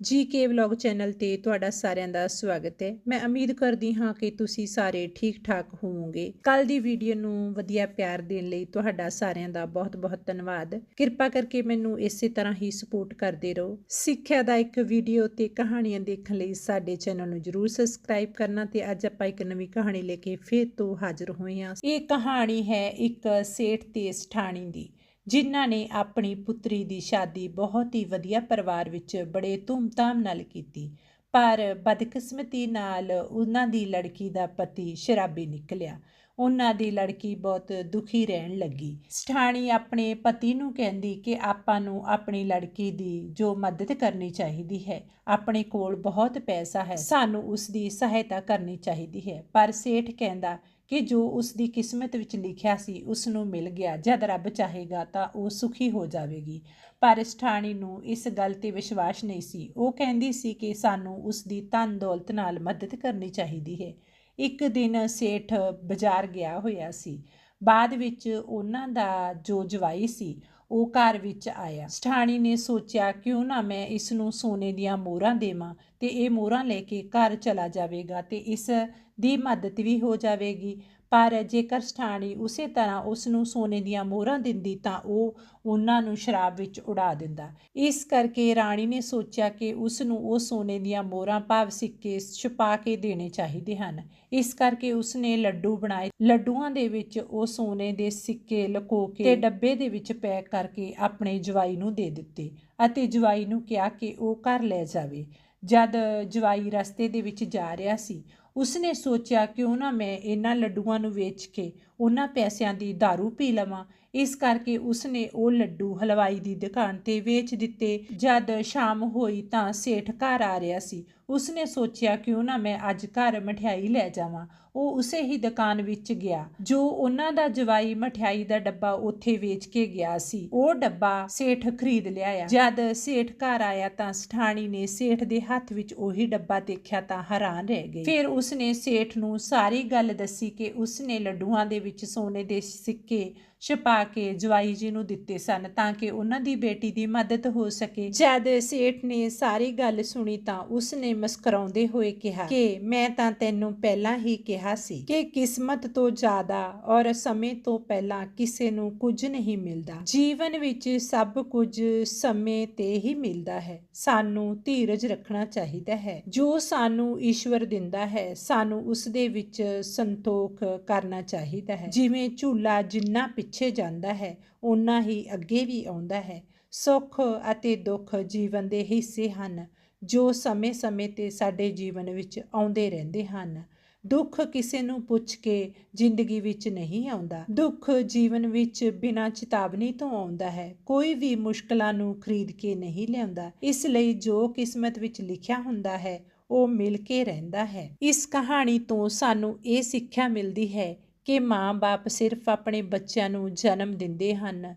ਜੀ ਕੇ vlog channel ਤੇ ਤੁਹਾਡਾ ਸਾਰਿਆਂ ਦਾ ਸਵਾਗਤ ਹੈ। ਮੈਂ ਉਮੀਦ ਕਰਦੀ ਹਾਂ ਕਿ ਤੁਸੀਂ ਸਾਰੇ ਠੀਕ ਠਾਕ ਹੋਵੋਗੇ। ਕੱਲ ਦੀ ਵੀਡੀਓ ਨੂੰ ਵਧੀਆ ਪਿਆਰ ਦੇਣ ਲਈ ਤੁਹਾਡਾ ਸਾਰਿਆਂ ਦਾ ਬਹੁਤ-ਬਹੁਤ ਧੰਨਵਾਦ। ਕਿਰਪਾ ਕਰਕੇ ਮੈਨੂੰ ਇਸੇ ਤਰ੍ਹਾਂ ਹੀ ਸਪੋਰਟ ਕਰਦੇ ਰਹੋ। ਸਿੱਖਿਆ ਦਾ ਇੱਕ ਵੀਡੀਓ ਤੇ ਕਹਾਣੀਆਂ ਦੇਖਣ ਲਈ ਸਾਡੇ ਚੈਨਲ ਨੂੰ ਜਰੂਰ ਸਬਸਕ੍ਰਾਈਬ ਕਰਨਾ ਤੇ ਅੱਜ ਆਪਾਂ ਇੱਕ ਨਵੀਂ ਕਹਾਣੀ ਲੈ ਕੇ ਫੇਰ ਤੋਂ ਹਾਜ਼ਰ ਹੋਏ ਹਾਂ। ਇਹ ਕਹਾਣੀ ਹੈ ਇੱਕ ਸੇਠ ਤੇ ਸਠਾਣੀ ਦੀ। ਜਿਨ੍ਹਾਂ ਨੇ ਆਪਣੀ ਪੁੱਤਰੀ ਦੀ ਸ਼ਾਦੀ ਬਹੁਤ ਹੀ ਵਧੀਆ ਪਰਿਵਾਰ ਵਿੱਚ ਬੜੇ ਧੂਮਧਾਮ ਨਾਲ ਕੀਤੀ। ਪਰ ਬਦਕਿਸਮਤੀ ਨਾਲ ਉਹਨਾਂ ਦੀ ਲੜਕੀ ਦਾ ਪਤੀ ਸ਼ਰਾਬੀ ਨਿਕਲਿਆ। ਉਹਨਾਂ ਦੀ ਲੜਕੀ ਬਹੁਤ ਦੁਖੀ ਰਹਿਣ ਲੱਗੀ। ਸਠਾਣੀ ਆਪਣੇ ਪਤੀ ਨੂੰ ਕਹਿੰਦੀ ਕਿ ਆਪਾਂ ਨੂੰ ਆਪਣੀ ਲੜਕੀ ਦੀ ਜੋ ਮਦਦ ਕਰਨੀ ਚਾਹੀਦੀ ਹੈ, ਆਪਣੇ ਕੋਲ ਬਹੁਤ ਪੈਸਾ ਹੈ, ਸਾਨੂੰ ਉਸ ਦੀ ਸਹਾਇਤਾ ਕਰਨੀ ਚਾਹੀਦੀ ਹੈ। ਪਰ ਸੇਠ ਕਹਿੰਦਾ ਕਿ ਜੋ ਉਸ ਦੀ ਕਿਸਮਤ ਵਿੱਚ ਲਿਖਿਆ ਸੀ ਉਸ ਨੂੰ ਮਿਲ ਗਿਆ। ਜਦ ਰੱਬ ਚਾਹੇਗਾ ਤਾਂ ਉਹ ਸੁਖੀ ਹੋ ਜਾਵੇਗੀ। ਪਰ ਸਠਾਣੀ ਨੂੰ ਇਸ ਗੱਲ ਤੇ ਵਿਸ਼ਵਾਸ ਨਹੀਂ ਸੀ। ਉਹ ਕਹਿੰਦੀ ਸੀ ਕਿ ਸਾਨੂੰ ਉਸ ਦੀ ਧਨ ਦੌਲਤ ਨਾਲ ਮਦਦ ਕਰਨੀ ਚਾਹੀਦੀ ਹੈ। ਇੱਕ ਦਿਨ ਸੇਠ ਬਾਜ਼ਾਰ ਗਿਆ ਹੋਇਆ ਸੀ। ਬਾਅਦ ਵਿੱਚ ਉਹਨਾਂ ਦਾ ਜੋ ਜਵਾਈ ਸੀ, ਉਹ ਘਰ ਵਿੱਚ ਆਇਆ। ਸਠਾਣੀ ਨੇ ਸੋਚਿਆ, ਕਿਉਂ ਨਾ ਮੈਂ ਇਸ ਨੂੰ ਸੋਨੇ ਦੀਆਂ ਮੋਹਰਾਂ ਦੇਵਾਂ? ਤੇ ਇਹ ਮੋਹਰਾਂ ਲੈ ਕੇ ਘਰ ਚਲਾ ਜਾਵੇਗਾ ਤੇ ਇਸ ਦੀ ਮਦਦ ਵੀ ਹੋ ਜਾਵੇਗੀ। ਪਰ ਜੇਕਰ ਸਠਾਣੀ ਉਸੇ ਤਰ੍ਹਾਂ ਉਸ ਨੂੰ ਸੋਨੇ ਦੀਆਂ ਮੋਹਰਾਂ ਦਿੰਦੀ ਤਾਂ ਉਹ ਉਹਨਾਂ ਨੂੰ ਸ਼ਰਾਬ ਵਿੱਚ ਉਡਾ ਦਿੰਦਾ। ਇਸ ਕਰਕੇ ਰਾਣੀ ਨੇ ਸੋਚਿਆ ਕਿ ਉਸ ਨੂੰ ਉਹ ਸੋਨੇ ਦੀਆਂ ਮੋਹਰਾਂ ਭਾਵ ਸਿੱਕੇ ਛੁਪਾ ਕੇ ਦੇਣੇ ਚਾਹੀਦੇ ਹਨ। ਇਸ ਕਰਕੇ ਉਸ ਨੇ ਲੱਡੂ ਬਣਾਏ। ਲੱਡੂਆਂ ਦੇ ਵਿੱਚ ਉਹ ਸੋਨੇ ਦੇ ਸਿੱਕੇ ਲਕੋ ਕੇ ਤੇ ਡੱਬੇ ਦੇ ਵਿੱਚ ਪੈਕ ਕਰਕੇ ਆਪਣੇ ਜਵਾਈ ਨੂੰ ਦੇ ਦਿੱਤੇ ਅਤੇ ਜਵਾਈ ਨੂੰ ਕਿਹਾ ਕਿ ਉਹ ਘਰ ਲੈ ਜਾਵੇ। ਜਦ ਜਵਾਈ ਰਸਤੇ ਦੇ ਵਿੱਚ ਜਾ ਰਿਹਾ ਸੀ ਉਸਨੇ ਸੋਚਿਆ, ਕਿਉਂ ਨਾ ਮੈਂ ਇਹਨਾਂ ਲੱਡੂਆਂ ਨੂੰ ਵੇਚ ਕੇ ਉਹਨਾਂ ਪੈਸਿਆਂ ਦੀ दारू ਪੀ ਲਵਾਂ? ਇਸ ਕਰਕੇ ਉਸਨੇ ਉਹ ਲੱਡੂ ਹਲਵਾਈ ਦੀ ਦੁਕਾਨ ਤੇ ਵੇਚ ਦਿੱਤੇ। ਜਦ ਸ਼ਾਮ ਹੋਈ ਤਾਂ ਸੇਠ ਘਰ ਆ ਰਿਹਾ ਸੀ। ਉਸਨੇ ਸੋਚਿਆ, ਕਿਉਂ ਨਾ ਮੈਂ ਅੱਜ ਘਰ ਮਠਿਆਈ ਲੈ ਜਾਵਾਂ? ਉਹ ਉਸੇ ਹੀ ਦੁਕਾਨ ਵਿੱਚ ਗਿਆ, ਜੋ ਉਹਨਾਂ ਦਾ ਜਵਾਈ ਮਠਿਆਈ ਦਾ ਡੱਬਾ ਉੱਥੇ ਵੇਚ ਕੇ ਗਿਆ ਸੀ। ਉਹ ਡੱਬਾ ਸੇਠ ਖਰੀਦ ਲਿਆਇਆ। ਜਦ ਸੇਠ ਘਰ ਆਇਆ ਤਾਂ ਸਠਾਣੀ ਨੇ ਸੇਠ ਦੇ ਹੱਥ ਵਿੱਚ ਉਹੀ ਡੱਬਾ ਦੇਖਿਆ ਤਾਂ ਹੈਰਾਨ ਰਹਿ ਗਈ। ਫਿਰ ਉਸ ਉਸਨੇ ਸੇਠ ਨੂੰ ਸਾਰੀ ਗੱਲ ਦੱਸੀ ਕਿ ਉਸਨੇ ਲੱਡੂਆਂ ਦੇ ਵਿੱਚ ਸੋਨੇ ਦੇ ਸਿੱਕੇ ਛਪਾ ਕੇ ਜਵਾਈ ਜੀ ਨੂੰ ਦਿੱਤੇ ਸਨ ਤਾਂ ਕਿ ਉਹਨਾਂ ਦੀ ਬੇਟੀ ਦੀ ਮਦਦ ਹੋ ਸਕੇ। ਜਦ ਸੇਠ ਨੇ ਸਾਰੀ ਗੱਲ ਸੁਣੀ ਤਾਂ ਉਸਨੇ ਮੁਸਕਰਾਉਂਦੇ ਹੋਏ ਕਿਹਾ ਕਿ ਮੈਂ ਤਾਂ ਤੈਨੂੰ ਪਹਿਲਾਂ ਹੀ ਕਿਹਾ ਸੀ ਕਿ ਕਿਸਮਤ ਤੋਂ ਜ਼ਿਆਦਾ ਔਰ ਸਮੇਂ ਤੋਂ ਪਹਿਲਾਂ ਕਿਸੇ ਨੂੰ ਕੁਝ ਨਹੀਂ ਮਿਲਦਾ। ਜੀਵਨ ਵਿੱਚ ਸਭ ਕੁਝ ਸਮੇਂ ਤੇ ਹੀ ਮਿਲਦਾ ਹੈ। ਸਾਨੂੰ ਧੀਰਜ ਰੱਖਣਾ ਚਾਹੀਦਾ ਹੈ। ਜੋ ਸਾਨੂੰ ਈਸ਼ਵਰ ਦਿੰਦਾ ਹੈ, ਸਾਨੂੰ ਉਸ ਦੇ ਵਿੱਚ ਸੰਤੋਖ ਕਰਨਾ ਚਾਹੀਦਾ ਹੈ। ਜਿਵੇਂ ਝੂਲਾ ਜਿੰਨਾ ਪਿੱਛੇ ਜਾਂਦਾ ਹੈ ਉਨਾ ਹੀ ਅੱਗੇ ਵੀ ਆਉਂਦਾ ਹੈ। ਸੁੱਖ ਅਤੇ ਦੁੱਖ ਜੀਵਨ ਦੇ ਹਿੱਸੇ ਹਨ, ਜੋ ਸਮੇਂ-ਸਮੇਂ ਤੇ ਸਾਡੇ ਜੀਵਨ ਵਿੱਚ ਆਉਂਦੇ ਰਹਿੰਦੇ ਹਨ। ਦੁੱਖ ਕਿਸੇ ਨੂੰ ਪੁੱਛ ਕੇ ਜ਼ਿੰਦਗੀ ਵਿੱਚ ਨਹੀਂ ਆਉਂਦਾ। ਦੁੱਖ ਜੀਵਨ ਵਿੱਚ ਬਿਨਾਂ ਚੇਤਾਵਨੀ ਤੋਂ ਆਉਂਦਾ ਹੈ। ਕੋਈ ਵੀ ਮੁਸ਼ਕਲਾਂ ਨੂੰ ਖਰੀਦ ਕੇ ਨਹੀਂ ਲਿਆਉਂਦਾ। ਇਸ ਲਈ ਜੋ ਕਿਸਮਤ ਵਿੱਚ ਲਿਖਿਆ ਹੁੰਦਾ ਹੈ, ਉਹ ਮਿਲ ਕੇ ਰਹਿੰਦਾ ਹੈ। ਇਸ ਕਹਾਣੀ ਤੋਂ ਸਾਨੂੰ ਇਹ ਸਿੱਖਿਆ ਮਿਲਦੀ ਹੈ ਕਿ ਮਾਂ-ਬਾਪ ਸਿਰਫ ਆਪਣੇ ਬੱਚਿਆਂ ਨੂੰ ਜਨਮ ਦਿੰਦੇ ਹਨ,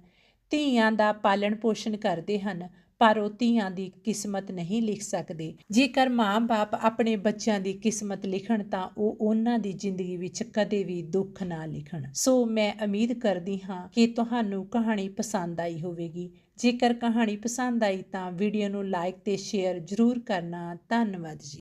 ਧੀਆਂ ਦਾ ਪਾਲਣ ਪੋਸ਼ਣ ਕਰਦੇ ਹਨ, ਪਰ ਉਹ ਧੀਆਂ ਦੀ ਕਿਸਮਤ ਨਹੀਂ ਲਿਖ ਸਕਦੇ। ਜੇਕਰ ਮਾਂ-ਬਾਪ ਆਪਣੇ ਬੱਚਿਆਂ ਦੀ ਕਿਸਮਤ ਲਿਖਣ ਤਾਂ ਉਹ ਉਹਨਾਂ ਦੀ ਜ਼ਿੰਦਗੀ ਵਿੱਚ ਕਦੇ ਵੀ ਦੁੱਖ ਨਾ ਲਿਖਣ। ਸੋ ਮੈਂ ਉਮੀਦ ਕਰਦੀ ਹਾਂ ਕਿ ਤੁਹਾਨੂੰ ਕਹਾਣੀ ਪਸੰਦ ਆਈ ਹੋਵੇਗੀ। ਜੇਕਰ ਕਹਾਣੀ ਪਸੰਦ ਆਈ ਤਾਂ ਵੀਡੀਓ ਨੂੰ ਲਾਈਕ ਤੇ ਸ਼ੇਅਰ ਜ਼ਰੂਰ ਕਰਨਾ। ਧੰਨਵਾਦ ਜੀ।